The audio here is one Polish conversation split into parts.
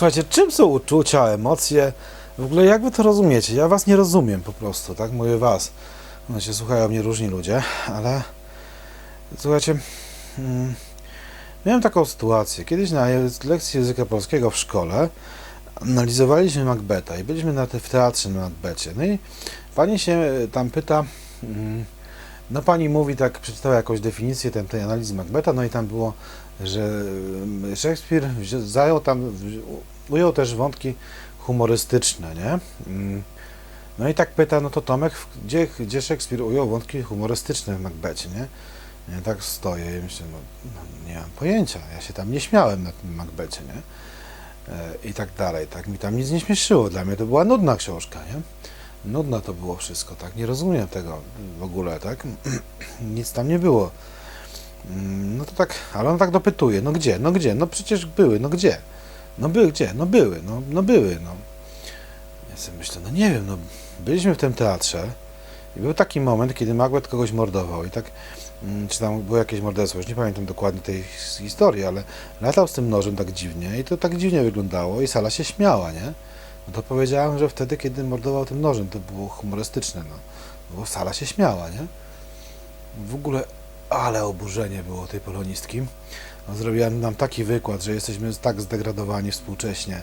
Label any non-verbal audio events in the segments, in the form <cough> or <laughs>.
Słuchajcie, czym są uczucia, emocje? W ogóle jak wy to rozumiecie? Ja was nie rozumiem po prostu, tak? Mówię was. No się słuchają mnie różni ludzie, ale słuchajcie, mm, miałem taką sytuację. Kiedyś na lekcji języka polskiego w szkole analizowaliśmy Macbeta i byliśmy na te, w teatrze na Macbecie. No i pani się tam pyta, mm, no pani mówi tak, przeczytała jakąś definicję tem- tej analizy Macbeta, no i tam było, że mm, Szekspir zajął tam, ujął też wątki humorystyczne, nie? Mm. No i tak pyta, no to Tomek, gdzie, gdzie Szekspir ujął wątki humorystyczne w Macbecie, nie? Ja tak stoję i myślę, no, no nie mam pojęcia, ja się tam nie śmiałem na tym Macbecie, nie? E, I tak dalej, tak mi tam nic nie śmieszyło, dla mnie to była nudna książka, nie? Nudne to było wszystko, tak? Nie rozumiem tego w ogóle, tak? <clears throat> Nic tam nie było. Mm, No to tak, ale on tak dopytuje, no gdzie, no gdzie, no przecież były, no gdzie? No były, gdzie? No były, no, no były, no. Ja sobie myślę, no nie wiem, no byliśmy w tym teatrze i był taki moment, kiedy Macbeth kogoś mordował i tak, mm, czy tam było jakieś morderstwo, już nie pamiętam dokładnie tej his- historii, ale latał z tym nożem tak dziwnie i to tak dziwnie wyglądało i sala się śmiała, nie? No to powiedziałem, że wtedy, kiedy mordował tym nożem, to było humorystyczne, no. Bo sala się śmiała, nie? W ogóle, ale oburzenie było tej polonistki. No, zrobiła nam taki wykład, że jesteśmy tak zdegradowani współcześnie,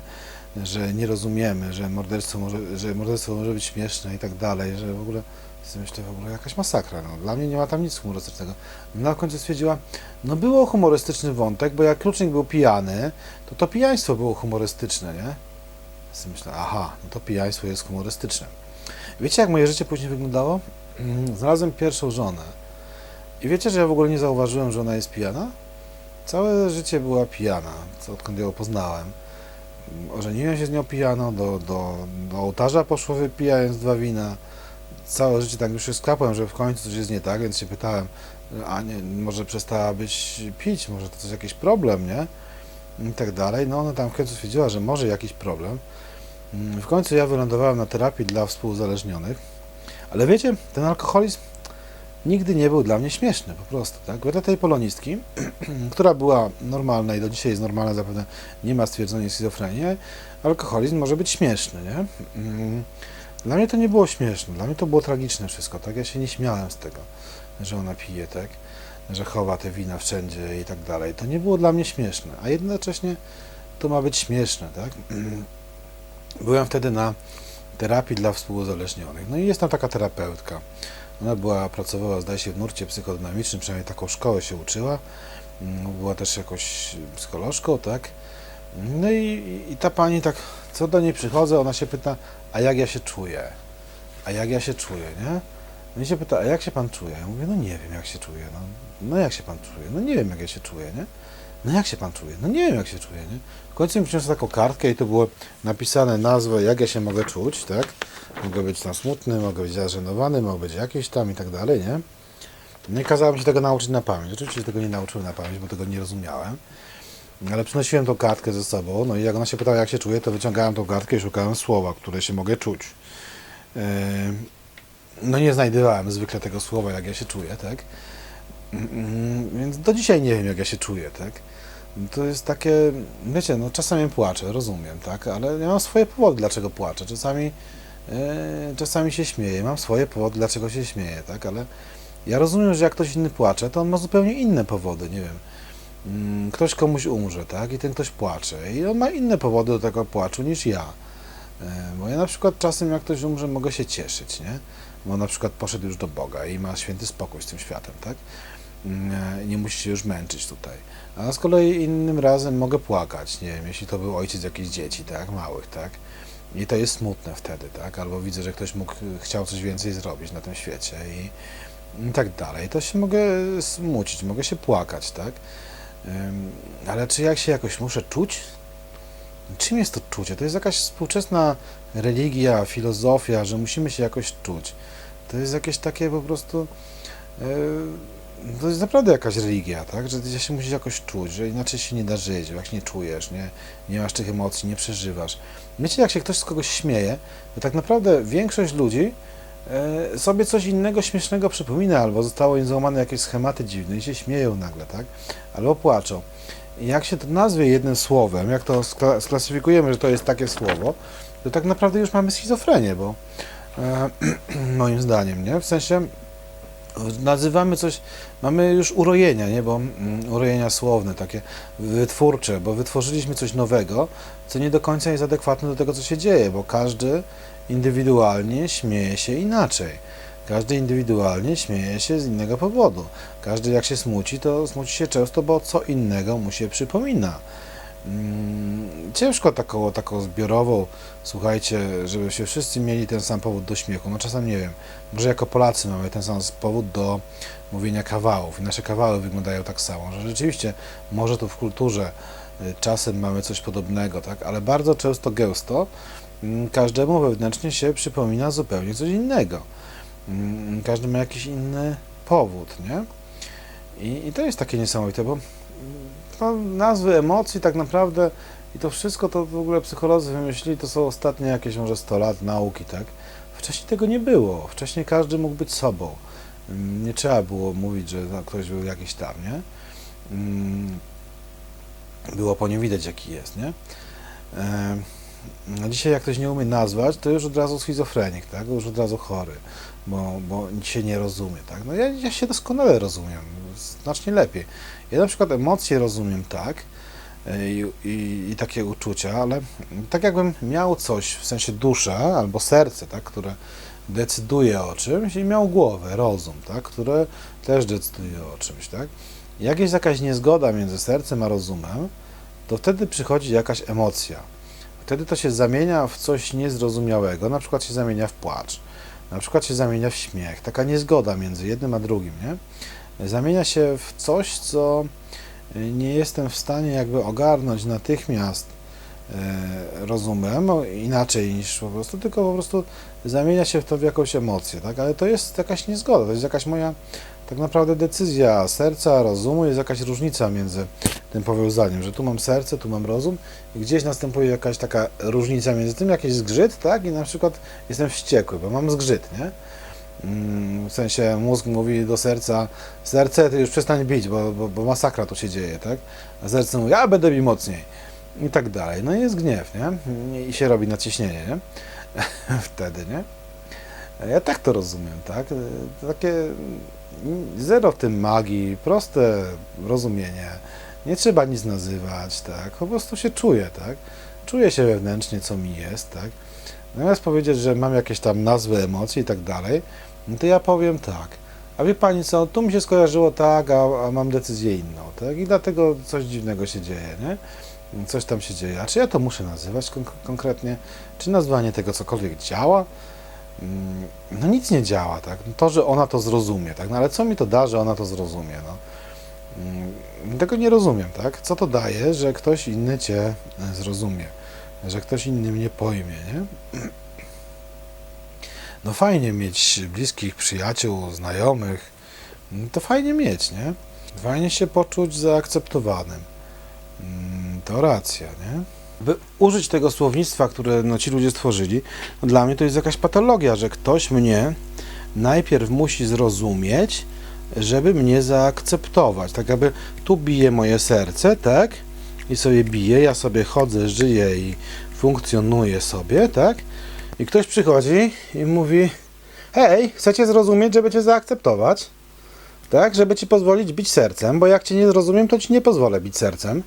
że nie rozumiemy, że morderstwo może, że morderstwo może być śmieszne i tak dalej, że w ogóle myślę, w ogóle jakaś masakra. No, dla mnie nie ma tam nic humorystycznego. No, na końcu stwierdziła, no było humorystyczny wątek, bo jak Klucznik był pijany, to to pijaństwo było humorystyczne, nie? Sobie myślę, aha, no to pijaństwo jest humorystyczne. Wiecie, jak moje życie później wyglądało? Mm, Znalazłem pierwszą żonę. I wiecie, że ja w ogóle nie zauważyłem, że ona jest pijana? Całe życie była pijana, odkąd ją poznałem. Ożeniłem się z nią pijaną, do, do, do ołtarza poszło wypijając dwa wina. Całe życie tak już się skapłem, że w końcu coś jest nie tak, więc się pytałem, a nie, może przestała być pić, może to jest jakiś problem, nie? I tak dalej. No ona tam w końcu stwierdziła, że może jakiś problem. W końcu ja wylądowałem na terapii dla współuzależnionych. Ale wiecie, ten alkoholizm nigdy nie był dla mnie śmieszny, po prostu. Tak? Tej polonistki, <clears throat> która była normalna i do dzisiaj jest normalna, zapewne nie ma stwierdzonej schizofrenii, alkoholizm może być śmieszny, nie? Mm, Dla mnie to nie było śmieszne, dla mnie to było tragiczne wszystko, tak? Ja się nie śmiałem z tego, że ona pije, tak? Że chowa te wina wszędzie i tak dalej. To nie było dla mnie śmieszne, a jednocześnie to ma być śmieszne, tak? <clears throat> Byłem wtedy na terapii dla współuzależnionych. No i jest tam taka terapeutka. Ona była, pracowała, zdaje się, w nurcie psychodynamicznym, przynajmniej taką szkołę się uczyła. Mm, Była też jakąś psycholożką, tak? No i, i ta pani tak, co do niej przychodzę, ona się pyta, a jak ja się czuję? A jak ja się czuję, nie? No i się pyta, a jak się pan czuje? Ja mówię, no nie wiem, jak się czuję. No, no jak się pan czuje? No nie wiem, jak ja się czuję, nie? No jak się pan czuje? No nie wiem, jak się czuję, nie? W końcu mi przyniosła taką kartkę i to było napisane nazwę, jak ja się mogę czuć, tak? Mogę być tam smutny, mogę być zażenowany, mogę być jakiś tam i tak dalej, nie? No i kazałem się tego nauczyć na pamięć. Oczywiście się tego nie nauczyłem na pamięć, bo tego nie rozumiałem. Ale przynosiłem tą kartkę ze sobą, no i jak ona się pytała, jak się czuję, to wyciągałem tą kartkę i szukałem słowa, które się mogę czuć. Yy, No nie znajdowałem zwykle tego słowa, jak ja się czuję, tak? Mm, Więc do dzisiaj nie wiem, jak ja się czuję, tak? To jest takie, wiecie, no czasami płaczę, rozumiem, tak? Ale ja mam swoje powody, dlaczego płaczę. Czasami, e, czasami się śmieję, mam swoje powody, dlaczego się śmieję, tak? Ale ja rozumiem, że jak ktoś inny płacze, to on ma zupełnie inne powody, nie wiem. Mm, Ktoś komuś umrze, tak? I ten ktoś płacze. I on ma inne powody do tego płaczu niż ja. E, Bo ja na przykład czasem, jak ktoś umrze, mogę się cieszyć, nie? Bo na przykład poszedł już do Boga i ma święty spokój z tym światem, tak? E, Nie musi się już męczyć tutaj. A z kolei innym razem mogę płakać, nie wiem, jeśli to był ojciec jakichś dzieci, tak, małych, tak? I to jest smutne wtedy, tak? Albo widzę, że ktoś mógł, chciał coś więcej zrobić na tym świecie i, i tak dalej. To się mogę smucić, mogę się płakać, tak? Ale czy jak się jakoś muszę czuć? Czym jest to czucie? To jest jakaś współczesna religia, filozofia, że musimy się jakoś czuć. To jest jakieś takie po prostu. e, to jest naprawdę jakaś religia, tak? Że się musisz jakoś czuć, że inaczej się nie da żyć, jak się nie czujesz, nie, nie masz tych emocji, nie przeżywasz. Wiecie, jak się ktoś z kogoś śmieje, to tak naprawdę większość ludzi e, sobie coś innego śmiesznego przypomina, albo zostało im złamane jakieś schematy dziwne i się śmieją nagle, tak? Albo płaczą. jak się to nazwie jednym słowem, jak to skla- sklasyfikujemy, że to jest takie słowo, to tak naprawdę już mamy schizofrenię, bo e, <clears throat> moim zdaniem, nie? W sensie nazywamy coś, mamy już urojenia, nie? Bo mm, urojenia słowne, takie wytwórcze, bo wytworzyliśmy coś nowego, co nie do końca jest adekwatne do tego, co się dzieje, bo każdy indywidualnie śmieje się inaczej. Każdy indywidualnie śmieje się z innego powodu. Każdy jak się smuci, to smuci się często, bo co innego mu się przypomina. Mm, Ciężko taką, taką zbiorową, słuchajcie, żeby się wszyscy mieli ten sam powód do śmiechu. No czasem nie wiem, może jako Polacy mamy ten sam powód do mówienia kawałów i nasze kawały wyglądają tak samo, że rzeczywiście może to w kulturze y, czasem mamy coś podobnego, tak, ale bardzo często gęsto mm, każdemu wewnętrznie się przypomina zupełnie coś innego. Mm, Każdy ma jakiś inny powód, nie? I, i to jest takie niesamowite, bo mm, no, nazwy emocji tak naprawdę i to wszystko to w ogóle psycholodzy wymyślili, to są ostatnie jakieś może 100 lat nauki, tak? Wcześniej tego nie było. Wcześniej każdy mógł być sobą. Mm, Nie trzeba było mówić, że no, ktoś był jakiś tam, nie? Mm, Było po nim widać, jaki jest, nie? A dzisiaj jak ktoś nie umie nazwać, to już od razu schizofrenik, tak? Już od razu chory, bo, bo się nie rozumie, tak? No ja, ja się doskonale rozumiem, znacznie lepiej. Ja na przykład emocje rozumiem tak e, i, i, i takie uczucia, ale tak jakbym miał coś, w sensie duszę albo serce, tak? Które decyduje o czymś i miał głowę, rozum, tak? Które też decyduje o czymś, tak? Jak jest jakaś niezgoda między sercem a rozumem, to wtedy przychodzi jakaś emocja. Wtedy to się zamienia w coś niezrozumiałego, na przykład się zamienia w płacz, na przykład się zamienia w śmiech. Taka niezgoda między jednym a drugim, nie? Zamienia się w coś, co nie jestem w stanie jakby ogarnąć natychmiast e, rozumem, inaczej niż po prostu, tylko po prostu zamienia się w to w jakąś emocję, tak? Ale to jest jakaś niezgoda, to jest jakaś moja tak naprawdę decyzja serca, rozumu, jest jakaś różnica między tym powiązaniem, że tu mam serce, tu mam rozum i gdzieś następuje jakaś taka różnica między tym, jakiś zgrzyt, tak? I na przykład jestem wściekły, bo mam zgrzyt, nie? Mm, W sensie mózg mówi do serca, serce ty już przestań bić, bo, bo, bo masakra tu się dzieje, tak? A serce mówi, ja będę bił mocniej. I tak dalej. No i jest gniew, nie? I się robi naciśnienie, nie? <laughs> Wtedy, nie? Ja tak to rozumiem, tak? Takie zero w tym magii, proste rozumienie. Nie trzeba nic nazywać, tak? Po prostu się czuję, tak? Czuję się wewnętrznie, co mi jest, tak? Zamiast powiedzieć, że mam jakieś tam nazwy emocji i tak dalej, no to ja powiem tak. A wie pani co, tu mi się skojarzyło tak, a, a mam decyzję inną, tak? I dlatego coś dziwnego się dzieje, nie? Coś tam się dzieje. A czy ja to muszę nazywać kon- konkretnie? Czy nazwanie tego cokolwiek działa? Mm, No nic nie działa, tak? No To, że ona to zrozumie, tak? No ale co mi to da, że ona to zrozumie, no? Mm, Tego nie rozumiem, tak? Co to daje, że ktoś inny cię e, zrozumie? Że ktoś inny mnie pojmie, nie? No fajnie mieć bliskich przyjaciół, znajomych. To fajnie mieć, nie? Fajnie się poczuć zaakceptowanym. Mm, To racja, nie? By użyć tego słownictwa, które no, ci ludzie stworzyli, no, dla mnie to jest jakaś patologia, że ktoś mnie najpierw musi zrozumieć, żeby mnie zaakceptować. Tak jakby tu bije moje serce, tak? I sobie bije, ja sobie chodzę, żyję i funkcjonuję sobie, tak? I ktoś przychodzi i mówi: Hej, chcecie zrozumieć, żeby cię zaakceptować? Tak, żeby ci pozwolić bić sercem, bo jak cię nie zrozumiem, to ci nie pozwolę bić sercem.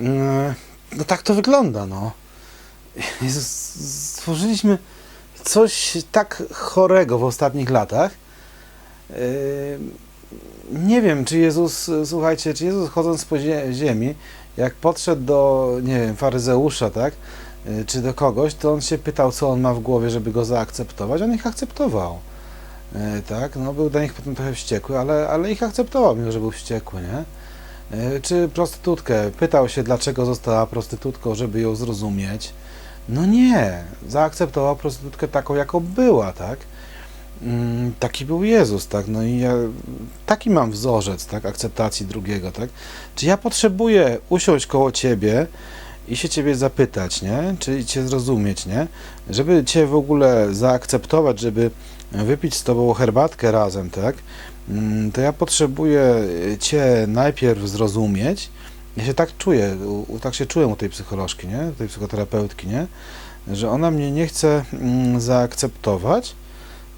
Mm, No tak to wygląda, no. Stworzyliśmy coś tak chorego w ostatnich latach. Yy, Nie wiem, czy Jezus, słuchajcie, czy Jezus chodząc po zie- ziemi, jak podszedł do, nie wiem, faryzeusza, tak, Yy, czy do kogoś, to on się pytał, co on ma w głowie, żeby go zaakceptować. On ich akceptował. Yy, Tak, no był dla nich potem trochę wściekły, ale, ale ich akceptował, mimo że był wściekły, nie? Yy, Czy prostytutkę. Pytał się, dlaczego została prostytutką, żeby ją zrozumieć. No nie, zaakceptował prostytutkę taką, jaką była, tak? Mm, Taki był Jezus, tak? No i ja taki mam wzorzec, tak? Akceptacji drugiego, tak? Czy ja potrzebuję usiąść koło ciebie i się ciebie zapytać, nie? Czy cię zrozumieć, nie? Żeby cię w ogóle zaakceptować, żeby wypić z tobą herbatkę razem, tak? Mm, To ja potrzebuję cię najpierw zrozumieć ja się tak czuję, u, u- tak się czułem u tej psycholożki, nie? tej psychoterapeutki, nie? że ona mnie nie chce mm, zaakceptować,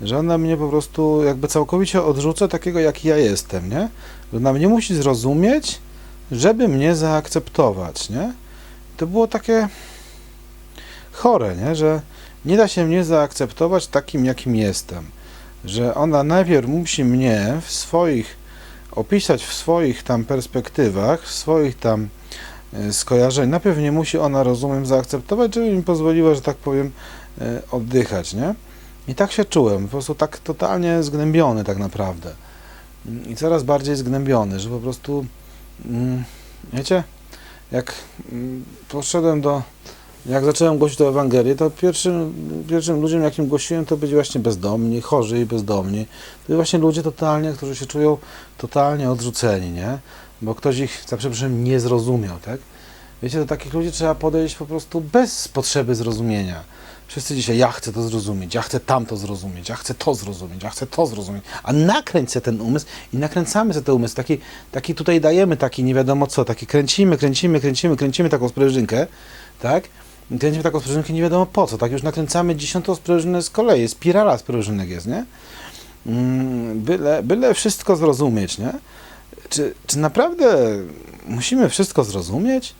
że ona mnie po prostu jakby całkowicie odrzuca takiego, jak ja jestem, nie? Że ona mnie musi zrozumieć, żeby mnie zaakceptować, nie? To było takie chore, nie? Że nie da się mnie zaakceptować takim, jakim jestem. Że ona najpierw musi mnie w swoich, opisać w swoich tam perspektywach, w swoich tam e, skojarzeń. Najpierw nie musi ona, rozumiem, zaakceptować, żeby mi pozwoliła, że tak powiem, e, oddychać, nie? I tak się czułem, po prostu tak totalnie zgnębiony tak naprawdę. I coraz bardziej zgnębiony, że po prostu, mm, wiecie, jak mm, poszedłem do, jak zacząłem głosić tę Ewangelię, to pierwszym, pierwszym ludziom, jakim głosiłem, to byli właśnie bezdomni, chorzy i bezdomni. To byli właśnie ludzie totalnie, którzy się czują totalnie odrzuceni, nie? Bo ktoś ich, za przeproszeniem, nie zrozumiał, tak? Wiecie, do takich ludzi trzeba podejść po prostu bez potrzeby zrozumienia. Wszyscy dzisiaj, ja chcę to zrozumieć, ja chcę tamto zrozumieć, ja chcę to zrozumieć, ja chcę to zrozumieć. A nakręć sobie ten umysł i nakręcamy sobie ten umysł. Taki, taki tutaj dajemy taki nie wiadomo co, taki kręcimy, kręcimy, kręcimy, kręcimy taką sprężynkę, tak? Kręcimy taką sprężynkę nie wiadomo po co, tak? Już nakręcamy dziesiątą sprężynę z kolei, spirala sprężynek jest, nie? Mm, Byle, byle wszystko zrozumieć, nie? Czy, czy naprawdę musimy wszystko zrozumieć?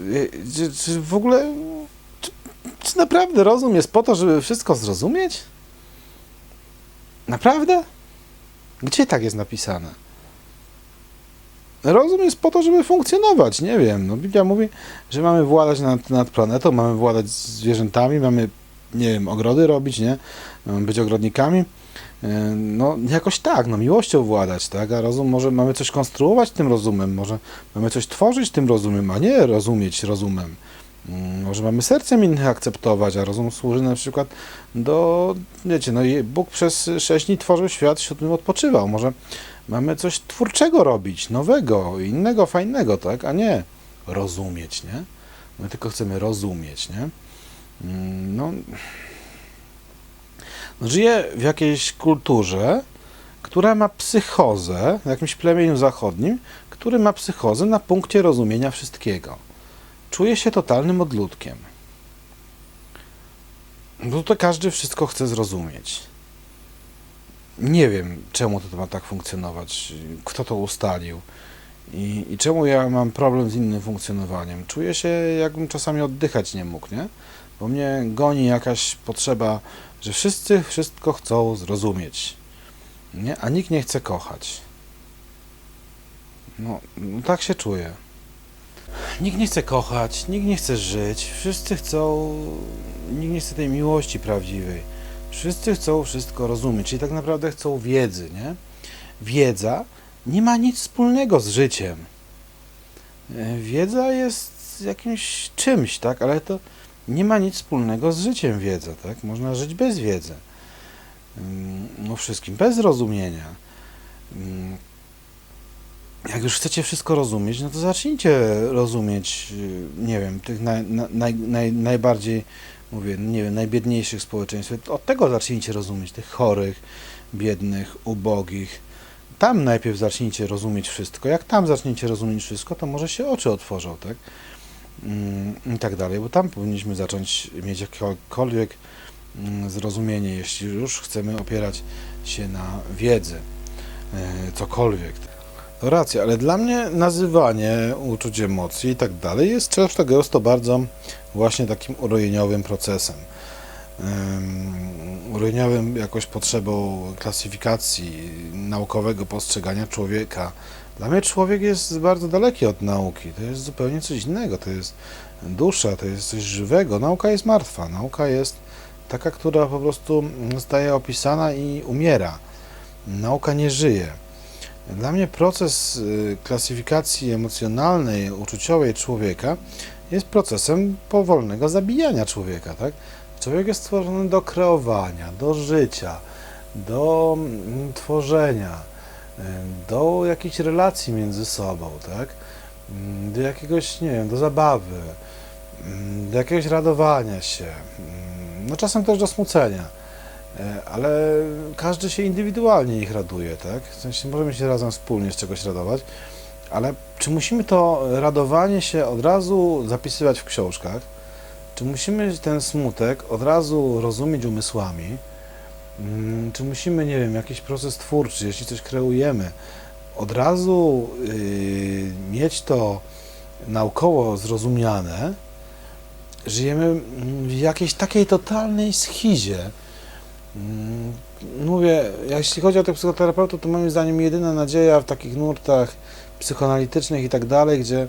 Y, Czy, czy w ogóle czy, naprawdę rozum jest po to, żeby wszystko zrozumieć? Naprawdę? Gdzie tak jest napisane? Rozum jest po to, żeby funkcjonować, nie wiem. No, Biblia mówi, że mamy władać nad, nad planetą, mamy władać zwierzętami, mamy, nie wiem, ogrody robić, nie? Mamy być ogrodnikami. E, No, jakoś tak, no, miłością władać, tak? A rozum może mamy coś konstruować tym rozumem, może mamy coś tworzyć tym rozumem, a nie rozumieć rozumem. Mm, Może mamy sercem innych akceptować, a rozum służy na przykład do, wiecie, no Bóg przez sześć dni tworzył świat, siódmym odpoczywał. Może mamy coś twórczego robić, nowego, innego, fajnego, tak? A nie rozumieć, nie? My tylko chcemy rozumieć, nie? Mm, No, no żyję w jakiejś kulturze, która ma psychozę, w jakimś plemieniu zachodnim, który ma psychozę na punkcie rozumienia wszystkiego. Czuję się totalnym odludkiem. Bo to każdy wszystko chce zrozumieć. Nie wiem, czemu to ma tak funkcjonować, kto to ustalił i, i czemu ja mam problem z innym funkcjonowaniem. Czuję się, jakbym czasami oddychać nie mógł, nie? Bo mnie goni jakaś potrzeba, że wszyscy wszystko chcą zrozumieć, nie? A nikt nie chce kochać. No, no tak się czuję. Nikt nie chce kochać, nikt nie chce żyć, wszyscy chcą, nikt nie chce tej miłości prawdziwej. Wszyscy chcą wszystko rozumieć, czyli tak naprawdę chcą wiedzy, nie? Wiedza nie ma nic wspólnego z życiem. E, Wiedza jest jakimś czymś, tak? Ale to nie ma nic wspólnego z życiem wiedza, tak? Można żyć bez wiedzy. Ym, No wszystkim, bez rozumienia. Jak już chcecie wszystko rozumieć, no to zacznijcie rozumieć, y, nie wiem, tych naj, na- naj, naj, najbardziej, mówię, nie wiem, najbiedniejszych społeczeństw. Od tego zacznijcie rozumieć, tych chorych, biednych, ubogich. Tam najpierw zacznijcie rozumieć wszystko. Jak tam zaczniecie rozumieć wszystko, to może się oczy otworzą, tak? Mm, I tak dalej, bo tam powinniśmy zacząć mieć jakiekolwiek mm, zrozumienie, jeśli już chcemy opierać się na wiedzy, e, cokolwiek. Racja, ale dla mnie nazywanie uczuć emocji i tak dalej jest często bardzo właśnie takim urojeniowym procesem. Ym, Urojeniowym jakoś potrzebą klasyfikacji, naukowego postrzegania człowieka. Dla mnie człowiek jest bardzo daleki od nauki. To jest zupełnie coś innego. To jest dusza, to jest coś żywego. Nauka jest martwa. Nauka jest taka, która po prostu zostaje opisana i umiera. Nauka nie żyje. Dla mnie proces y, klasyfikacji emocjonalnej, uczuciowej człowieka jest procesem powolnego zabijania człowieka, tak? Człowiek jest stworzony do kreowania, do życia, do mm, tworzenia, y, do jakichś relacji między sobą, tak? Mm, Do jakiegoś, nie wiem, do zabawy, mm, do jakiegoś radowania się, no czasem też do smucenia. E, ale każdy się indywidualnie ich raduje, tak? W sensie możemy się razem wspólnie z czegoś radować, Ale czy musimy to radowanie się od razu zapisywać w książkach? Czy musimy ten smutek od razu rozumieć umysłami? Mm, Czy musimy, nie wiem, jakiś proces twórczy, jeśli coś kreujemy, od razu yy, mieć to naukowo zrozumiane? Żyjemy mm, w jakiejś takiej totalnej schizie. Mm, Mówię, jeśli chodzi o tych psychoterapeutów, to moim zdaniem jedyna nadzieja w takich nurtach psychoanalitycznych i tak dalej, gdzie,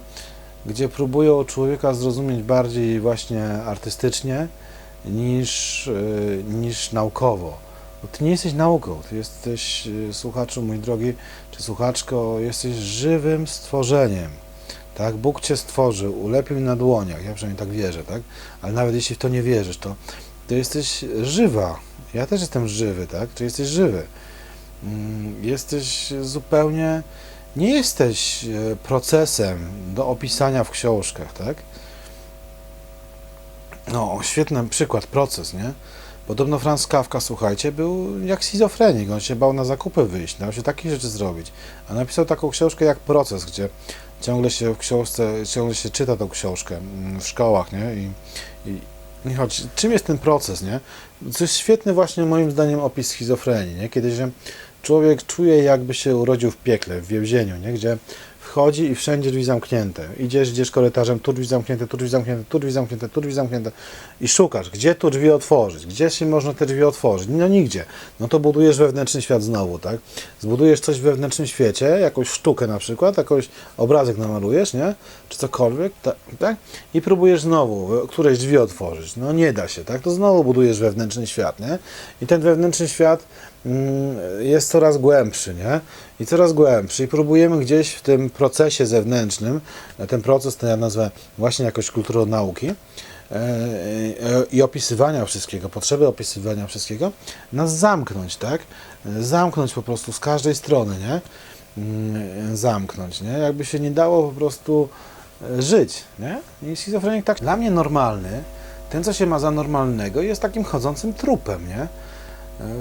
gdzie próbują człowieka zrozumieć bardziej właśnie artystycznie niż, yy, niż naukowo. Bo ty nie jesteś nauką, ty jesteś, yy, słuchaczu mój drogi, czy słuchaczko, jesteś żywym stworzeniem. Tak? Bóg cię stworzył, ulepił na dłoniach, ja przynajmniej tak wierzę, tak? Ale nawet jeśli w to nie wierzysz, to, to jesteś żywa. Ja też jestem żywy, tak? Czy jesteś żywy? Mm, Jesteś zupełnie, nie jesteś e, procesem do opisania w książkach, tak? No, świetny przykład, proces, nie? Podobno Franz Kafka, słuchajcie, był jak schizofrenik, on się bał na zakupy wyjść, dał się takich rzeczy zrobić, a napisał taką książkę jak Proces, gdzie ciągle się w książce, ciągle się czyta tą książkę mm, w szkołach, nie? I, i, i chodź, czym jest ten proces, nie? To jest świetny właśnie moim zdaniem opis schizofrenii, nie? Kiedy się człowiek czuje jakby się urodził w piekle, w więzieniu, nie? Gdzie wchodzi i wszędzie drzwi zamknięte. Idziesz, idziesz korytarzem, tu drzwi zamknięte, tu drzwi zamknięte, tu drzwi zamknięte, tu drzwi zamknięte i szukasz, gdzie tu drzwi otworzyć, gdzie się można te drzwi otworzyć. No nigdzie. No to budujesz wewnętrzny świat znowu, tak? Zbudujesz coś w wewnętrznym świecie, jakąś sztukę na przykład, jakoś obrazek namalujesz, nie? Czy cokolwiek, tak? I próbujesz znowu któreś drzwi otworzyć. No nie da się, tak? To znowu budujesz wewnętrzny świat, nie? I ten wewnętrzny świat jest coraz głębszy, nie? I coraz głębszy. I próbujemy gdzieś w tym procesie zewnętrznym, e, ten proces to ja nazwę właśnie jakoś kulturą nauki e, e, i opisywania wszystkiego, potrzeby opisywania wszystkiego, nas zamknąć, tak? Zamknąć po prostu z każdej strony, nie? Mm, Zamknąć, nie? Jakby się nie dało po prostu żyć, nie? I schizofrenik tak dla mnie normalny, ten co się ma za normalnego jest takim chodzącym trupem, nie?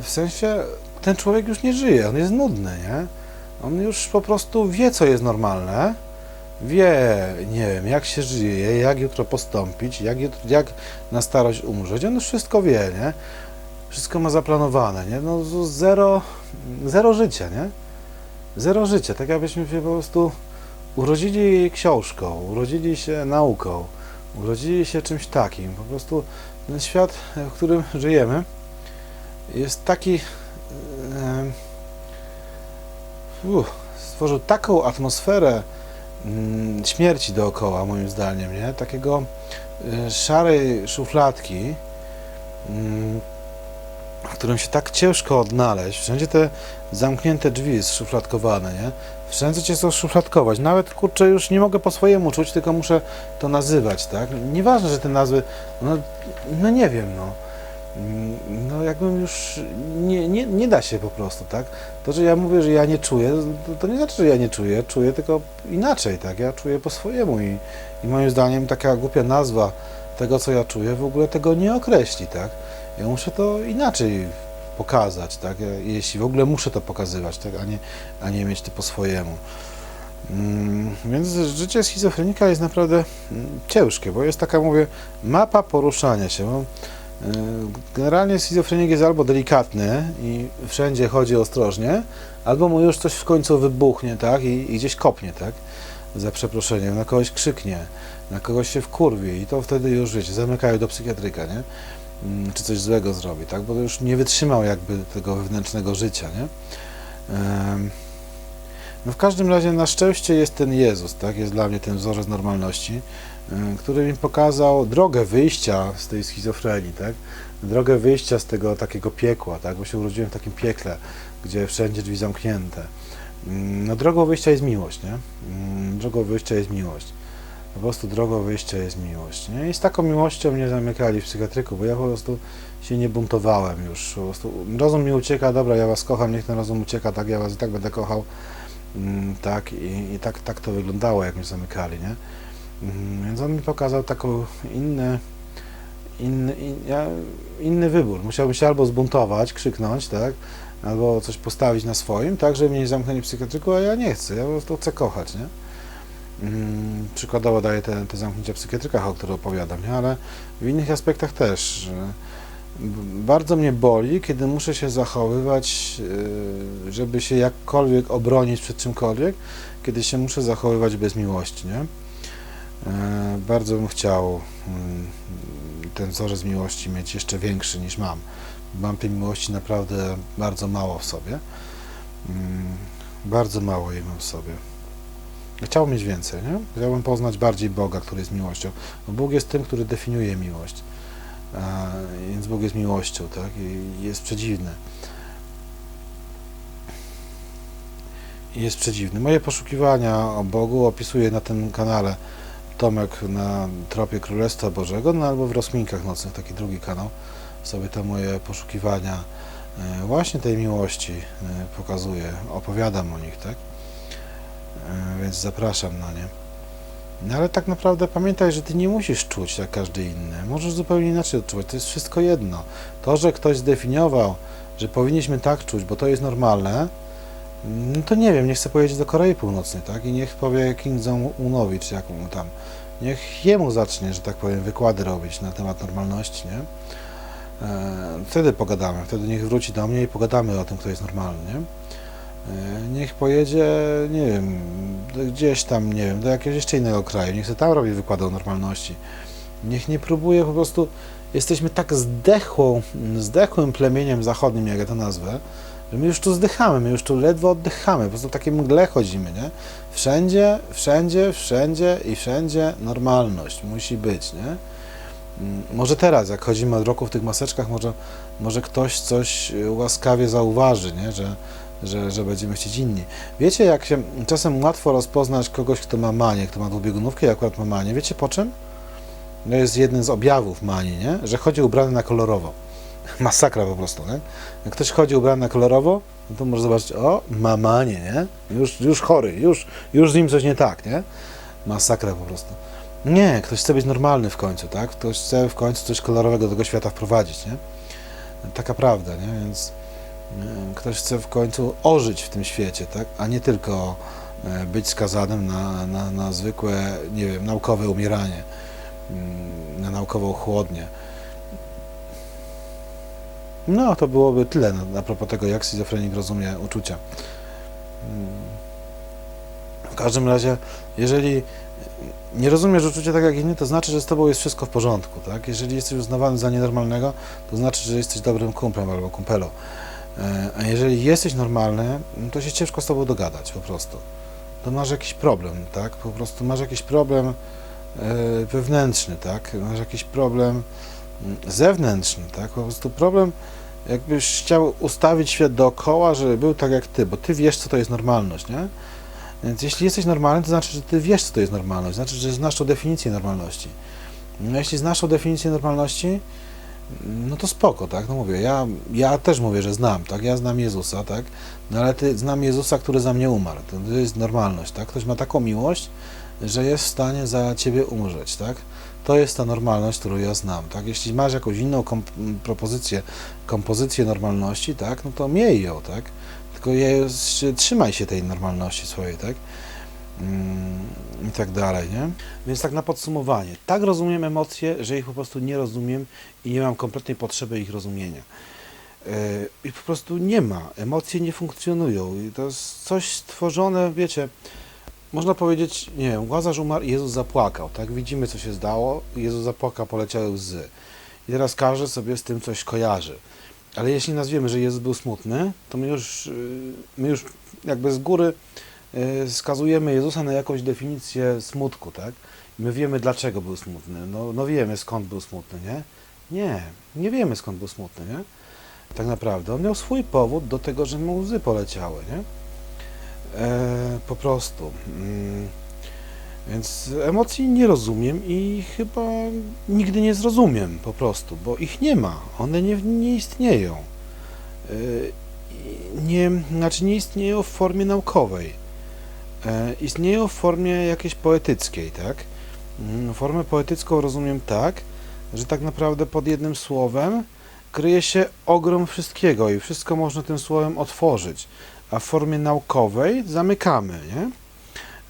W sensie ten człowiek już nie żyje, on jest nudny, nie? On już po prostu wie, co jest normalne, wie, nie wiem, jak się żyje, jak jutro postąpić, jak, jutro, jak na starość umrzeć, on już wszystko wie, nie? Wszystko ma zaplanowane, nie? No zero, zero życia, nie? Zero życia, tak jakbyśmy się po prostu urodzili książką, urodzili się nauką, urodzili się czymś takim. Po prostu ten świat, w którym żyjemy, jest taki. uff, stworzył taką atmosferę mm, śmierci dookoła, moim zdaniem, nie? Takiego y, szarej szufladki, mm, w którym się tak ciężko odnaleźć. Wszędzie te zamknięte drzwi szufladkowane, nie? Wszędzie cię chcą szufladkować. Nawet, kurczę, już nie mogę po swojemu czuć, tylko muszę to nazywać, tak? Nieważne, że te nazwy, no, no nie wiem, no. Mm, No jakbym już, nie, nie, nie da się po prostu, tak? To, że ja mówię, że ja nie czuję, to, to nie znaczy, że ja nie czuję, czuję tylko inaczej, tak? Ja czuję po swojemu i, i moim zdaniem taka głupia nazwa tego, co ja czuję, w ogóle tego nie określi, tak? Ja muszę to inaczej pokazać, tak? Jeśli w ogóle muszę to pokazywać, tak? A nie, a nie mieć to po swojemu. Mm, Więc życie schizofrenika jest naprawdę mm, ciężkie, bo jest taka, mówię, mapa poruszania się. Y, Generalnie schizofrenik jest albo delikatny i wszędzie chodzi ostrożnie, albo mu już coś w końcu wybuchnie, tak? I, i gdzieś kopnie, tak? Za przeproszeniem, na kogoś krzyknie, na kogoś się wkurwi i to wtedy już, wiecie, zamykają do psychiatryka, nie? Mm, Czy coś złego zrobi, tak? Bo już nie wytrzymał jakby tego wewnętrznego życia, nie? No w każdym razie na szczęście jest ten Jezus, tak? Jest dla mnie ten wzorzec normalności, y, który mi pokazał drogę wyjścia z tej schizofrenii, tak? Drogę wyjścia z tego takiego piekła, tak? Bo się urodziłem w takim piekle, gdzie wszędzie drzwi zamknięte. Mm, No drogą wyjścia jest miłość, nie? Mm, Drogą wyjścia jest miłość. Po prostu drogą wyjścia jest miłość, nie? I z taką miłością mnie zamykali w psychiatryku, bo ja po prostu się nie buntowałem już. Po prostu rozum mi ucieka, dobra, ja was kocham, niech ten rozum ucieka, tak, ja was i tak będę kochał. Mm, tak, i, i tak, tak to wyglądało, jak mnie zamykali, nie? Mm, Więc on mi pokazał taką inny, inny, inny wybór. Musiałbym się albo zbuntować, krzyknąć, tak? Albo coś postawić na swoim, tak, żeby mnie nie zamknęli w psychiatryku, a ja nie chcę, ja po prostu chcę kochać, nie? Mm, przykładowo daję te, te zamknięcia w psychiatrykach, o których opowiadam, nie? ale w innych aspektach też. że Bardzo mnie boli, kiedy muszę się zachowywać, yy, żeby się jakkolwiek obronić przed czymkolwiek, kiedy się muszę zachowywać bez miłości, nie? E, Bardzo bym chciał mm, ten wzorzec miłości mieć jeszcze większy niż mam. Mam tej miłości naprawdę bardzo mało w sobie. Mm, Bardzo mało jej mam w sobie. Chciałbym mieć więcej, nie? Chciałbym poznać bardziej Boga, który jest miłością. Bóg jest tym, który definiuje miłość. Więc Bóg jest miłością, tak? I jest przedziwny. Jest przedziwny. Moje poszukiwania o Bogu opisuję na tym kanale Tomek na tropie Królestwa Bożego, no albo w Rozkminkach Nocnych, taki drugi kanał. Sobie te moje poszukiwania e, właśnie tej miłości e, pokazuję, opowiadam o nich, tak? E, Więc zapraszam na nie. No ale tak naprawdę pamiętaj, że ty nie musisz czuć jak każdy inny. Możesz zupełnie inaczej odczuwać. To jest wszystko jedno. To, że ktoś zdefiniował, że powinniśmy tak czuć, bo to jest normalne, no to nie wiem, niech sobie pojedzie do Korei Północnej, tak? I niech powie Kim Jong-unowi, czy jak mu tam. Niech jemu zacznie, że tak powiem, wykłady robić na temat normalności, nie? E, wtedy pogadamy, wtedy niech wróci do mnie i pogadamy o tym, kto jest normalny, nie? E, niech pojedzie, nie wiem, gdzieś tam, nie wiem, do jakiegoś jeszcze innego kraju, niech sobie tam robi wykłady o normalności. Niech nie próbuje po prostu, jesteśmy tak zdechłą, zdechłym plemieniem zachodnim, jak ja to nazwę, że my już tu zdychamy, my już tu ledwo oddychamy, po prostu w takiej mgle chodzimy, nie? Wszędzie, wszędzie, wszędzie i wszędzie normalność musi być, nie? Mm, Może teraz, jak chodzimy od roku w tych maseczkach, może, może ktoś coś łaskawie zauważy, nie? Że, że, że będziemy chcieć inni. Wiecie, jak się czasem łatwo rozpoznać kogoś, kto ma manię, kto ma dwubiegunówkę i akurat ma manię. Wiecie po czym? To jest jeden z objawów manii, nie? Że chodzi ubrany na kolorowo. <laughs> Masakra po prostu, nie? Jak ktoś chodzi ubrany na kolorowo, no to może zobaczyć, o, ma manię, nie? Już, już chory, już, już z nim coś nie tak, nie? Masakra po prostu. Nie, ktoś chce być normalny w końcu, tak? Ktoś chce w końcu coś kolorowego do tego świata wprowadzić, nie? Taka prawda, nie? Więc ktoś chce w końcu ożyć w tym świecie, tak? A nie tylko e, być skazanym na, na, na zwykłe, nie wiem, naukowe umieranie, mm, na naukową chłodnię. No, to byłoby tyle na, na propos tego, jak schizofrenik rozumie uczucia. Mm. W każdym razie, jeżeli nie rozumiesz uczucia tak jak inni, to znaczy, że z tobą jest wszystko w porządku, tak? Jeżeli jesteś uznawany za nienormalnego, to znaczy, że jesteś dobrym kumplem albo kumpelą. E, A jeżeli jesteś normalny, no to się ciężko z tobą dogadać po prostu. To masz jakiś problem, tak? Po prostu masz jakiś problem e, wewnętrzny, tak? Masz jakiś problem mm, zewnętrzny, tak? Po prostu problem, jakbyś chciał ustawić świat dookoła, żeby był tak jak ty, bo ty wiesz, co to jest normalność, nie? Więc jeśli jesteś normalny, to znaczy, że ty wiesz, co to jest normalność, znaczy, że znasz tą definicję normalności. No, jeśli znasz tą definicję normalności, no to spoko, tak? No mówię, ja, ja też mówię, że znam, tak? Ja znam Jezusa, tak? No ale ty znam Jezusa, który za mnie umarł. To, jest normalność, tak? Ktoś ma taką miłość, że jest w stanie za ciebie umrzeć, tak? To jest ta normalność, którą ja znam, tak? Jeśli masz jakąś inną komp- propozycję, kompozycję normalności, tak? No to miej ją, tak? Tylko jest, trzymaj się tej normalności swojej, tak? Mm, I tak dalej, nie? Więc tak na podsumowanie. Tak rozumiem emocje, że ich po prostu nie rozumiem i nie mam kompletnej potrzeby ich rozumienia. Yy, I po prostu nie ma. Emocje nie funkcjonują. I to jest coś stworzone, wiecie, można powiedzieć, nie wiem, Łazarz umarł Jezus zapłakał, tak? Widzimy, co się zdało. Jezus zapłakał, poleciały łzy. I teraz każdy sobie z tym coś kojarzy. Ale jeśli nazwiemy, że Jezus był smutny, to my już, yy, my już jakby z góry skazujemy Jezusa na jakąś definicję smutku, tak? My wiemy, dlaczego był smutny. No, no wiemy, skąd był smutny, nie? Nie, nie wiemy, skąd był smutny, nie? Tak naprawdę. On miał swój powód do tego, że mu łzy poleciały, nie? E, po prostu. Mm. Więc emocji nie rozumiem i chyba nigdy nie zrozumiem po prostu, bo ich nie ma. One nie, nie istnieją. E, nie, znaczy nie istnieją w formie naukowej. E, istnieją w formie jakiejś poetyckiej, tak? Mm, Formę poetycką rozumiem tak, że tak naprawdę pod jednym słowem kryje się ogrom wszystkiego i wszystko można tym słowem otworzyć, a w formie naukowej zamykamy, nie?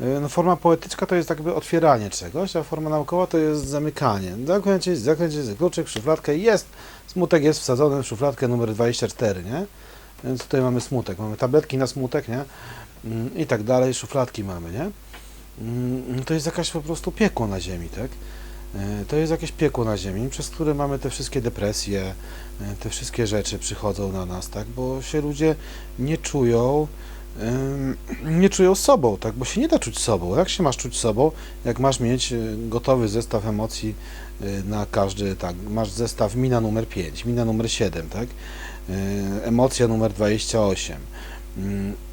Y, No, forma poetyczna to jest jakby otwieranie czegoś, a forma naukowa to jest zamykanie. Zaklęcie, zaklęcie, kluczyk, szufladkę jest. Smutek jest wsadzony w szufladkę numer 24, nie? Więc tutaj mamy smutek. Mamy tabletki na smutek, nie? Mm, I tak dalej, szufladki mamy, nie? Mm, To jest jakaś po prostu piekło na ziemi, tak? Y, To jest jakieś piekło na ziemi, przez które mamy te wszystkie depresje, y, te wszystkie rzeczy przychodzą na nas, tak? Bo się ludzie nie czują, nie czują sobą, tak? Bo się nie da czuć sobą. Jak się masz czuć sobą, jak masz mieć y, gotowy zestaw emocji na każdy, tak? Masz zestaw mina numer 5, mina numer 7, tak? Emocja numer 28 ym,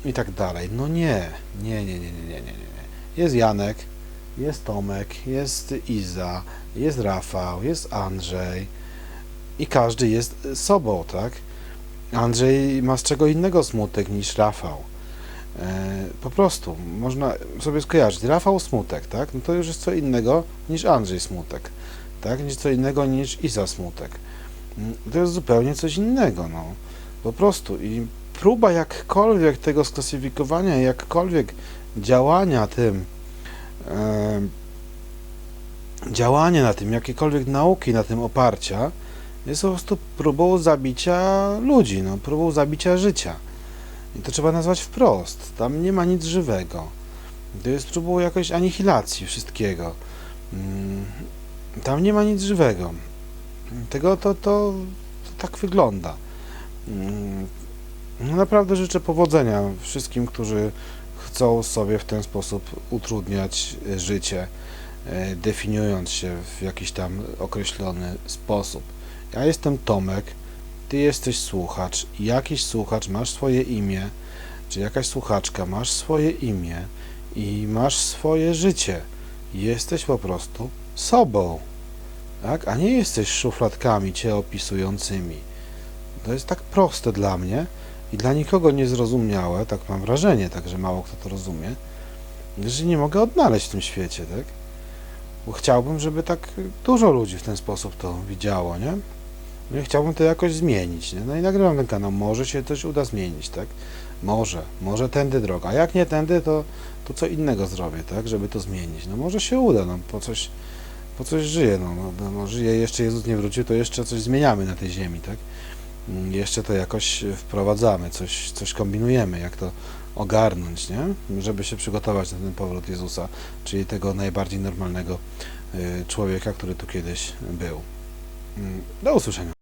i tak dalej. No nie, nie, nie, nie, nie, nie, nie, nie. nie. Jest Janek, jest Tomek, jest Iza, jest Rafał, jest Andrzej i każdy jest sobą, tak? Andrzej ma z czego innego smutek niż Rafał. E, po prostu można sobie skojarzyć. Rafał smutek, tak? No to już jest co innego niż Andrzej smutek, tak? Niż co innego niż Iza smutek. Mm, To jest zupełnie coś innego, no. Po prostu. I próba jakkolwiek tego sklasyfikowania, jakkolwiek działania tym, e, działanie na tym, jakiekolwiek nauki na tym oparcia, jest po prostu próbą zabicia ludzi, no, próbą zabicia życia. I to trzeba nazwać wprost. Tam nie ma nic żywego. To jest próbą jakiejś anihilacji wszystkiego. Mm, Tam nie ma nic żywego. Tego to, to, to tak wygląda. No naprawdę życzę powodzenia wszystkim, którzy chcą sobie w ten sposób utrudniać e, życie, e, definiując się w jakiś tam określony sposób. Ja jestem Tomek, ty jesteś słuchacz, jakiś słuchacz masz swoje imię, czy jakaś słuchaczka masz swoje imię i masz swoje życie. Jesteś po prostu sobą, tak? A nie jesteś szufladkami cię opisującymi. To jest tak proste dla mnie i dla nikogo niezrozumiałe, tak mam wrażenie, także mało kto to rozumie, że nie mogę odnaleźć w tym świecie, tak? Bo chciałbym, żeby tak dużo ludzi w ten sposób to widziało, nie? No i chciałbym to jakoś zmienić, nie? No i nagrywam ten kanał, może się coś uda zmienić, tak? Może, może tędy droga, a jak nie tędy, to, to co innego zrobię, tak? Żeby to zmienić. No może się uda, no po coś, po coś żyję, no, no, no, jeszcze Jezus nie wrócił, to jeszcze coś zmieniamy na tej ziemi, tak? Mm, Jeszcze to jakoś wprowadzamy, coś, coś kombinujemy, jak to ogarnąć, nie? Żeby się przygotować na ten powrót Jezusa, czyli tego najbardziej normalnego y, człowieka, który tu kiedyś był. Mm, Do usłyszenia.